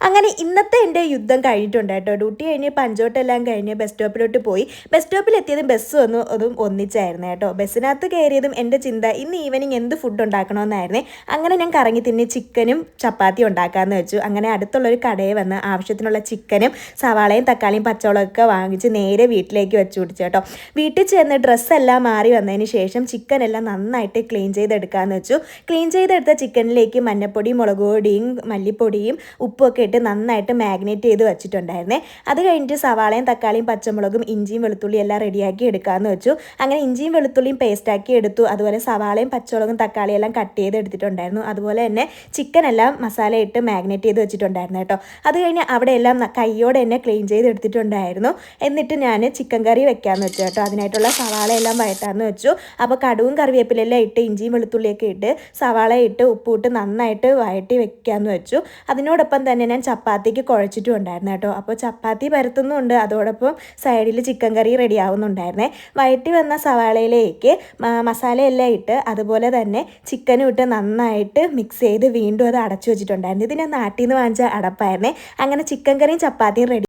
അങ്ങനെ ഇന്നത്തെ എന്റെ യുദ്ധം കഴിഞ്ഞിട്ടുണ്ട് കേട്ടോ. ഡ്യൂട്ടി കഴിഞ്ഞ് പഞ്ചോട്ടെല്ലാം കഴിഞ്ഞ് ബസ് സ്റ്റോപ്പിലോട്ട് പോയി. ബസ് സ്റ്റോപ്പിൽ എത്തിയതും ബസ് വന്നു അതും ഒന്നിച്ചായിരുന്നു കേട്ടോ. ബസ്സിനകത്ത് കയറിയതും എന്റെ ചിന്ത ഇന്ന് ഈവനിങ് എന്ത് ഫുഡ് ഉണ്ടാക്കണമെന്നായിരുന്നേ. അങ്ങനെ ഞാൻ കറങ്ങി തിന്നി ചിക്കനും ചപ്പാത്തി ഉണ്ടാക്കാമെന്ന് വെച്ചു. അങ്ങനെ അടുത്തുള്ളൊരു കടയിൽ വന്ന് ആവശ്യത്തിനുള്ള ചിക്കനും സവാളയും തക്കാളിയും പച്ചമുളകൊക്കെ വാങ്ങിച്ച് നേരെ വീട്ടിലേക്ക് വെച്ചു പിടിച്ചു കേട്ടോ. വീട്ടിൽ ചെന്ന് ഡ്രസ്സെല്ലാം മാറി വന്നതിന് ശേഷം ചിക്കൻ എല്ലാം നന്നായിട്ട് ക്ലീൻ ചെയ്തെടുക്കാമെന്ന് വെച്ചു. ക്ലീൻ ചെയ്തെടുത്ത ചിക്കനിലേക്ക് മഞ്ഞപ്പൊടിയും മുളക് പൊടിയും മല്ലിപ്പൊടിയും ഉപ്പൊക്കെ ഇട്ട് നന്നായിട്ട് മാഗ്നേറ്റ് ചെയ്ത് വെച്ചിട്ടുണ്ടായിരുന്നേ. അത് കഴിഞ്ഞിട്ട് സവാളയും തക്കാളിയും പച്ചമുളകും ഇഞ്ചിയും വെളുത്തുള്ളിയും എല്ലാം റെഡിയാക്കി എടുക്കാമെന്ന് വെച്ചു. അങ്ങനെ ഇഞ്ചിയും വെളുത്തുള്ളിയും പേസ്റ്റാക്കി എടുത്തു. അതുപോലെ സവാളയും പച്ചമുളകും തക്കാളിയും എല്ലാം കട്ട് ചെയ്ത് എടുത്തിട്ടുണ്ടായിരുന്നു. അതുപോലെ തന്നെ ചിക്കൻ എല്ലാം മസാല ഇട്ട് മാഗ്നേറ്റ് ചെയ്ത് വെച്ചിട്ടുണ്ടായിരുന്നു കേട്ടോ. അത് കഴിഞ്ഞ് അവിടെ എല്ലാം കൈയോടെ തന്നെ ക്ലീൻ ചെയ്ത് എടുത്തിട്ടുണ്ടായിരുന്നു. എന്നിട്ട് ഞാൻ ചിക്കൻ കറി വെക്കാമെന്ന് വെച്ചു കേട്ടോ. അതിനായിട്ടുള്ള സവാള എല്ലാം വയറ്റാന്ന് വെച്ചു. അപ്പോൾ കടുവും കറിവേപ്പിലെല്ലാം ഇട്ട് ഇഞ്ചിയും വെളുത്തുള്ളിയൊക്കെ ഇട്ട് സവാള ഇട്ട് ഉപ്പിട്ട് നന്നായിട്ട് വയറ്റി വെക്കാമെന്ന് വെച്ചു. അതിനോടൊപ്പം തന്നെ ഞാൻ ചപ്പാത്തിക്ക് കുഴച്ചിട്ടും ഉണ്ടായിരുന്നു കേട്ടോ. അപ്പോൾ ചപ്പാത്തി പരത്തുന്നുണ്ട് അതോടൊപ്പം സൈഡിൽ ചിക്കൻ കറി റെഡി ആവുന്നുണ്ടായിരുന്നേ വയറ്റി വന്ന സവാളയിലേക്ക് മസാലയെല്ലാം ഇട്ട് അതുപോലെ തന്നെ ചിക്കനും ഇട്ട് നന്നായിട്ട് മിക്സ് ചെയ്ത് വീണ്ടും അത് അടച്ചു വെച്ചിട്ടുണ്ടായിരുന്നു ഇത് ഞാൻ നാട്ടിൽ നിന്ന് വാങ്ങിച്ച അടപ്പായിരുന്നേ. അങ്ങനെ ചിക്കൻ കറിയും ചപ്പാത്തിയും റെഡി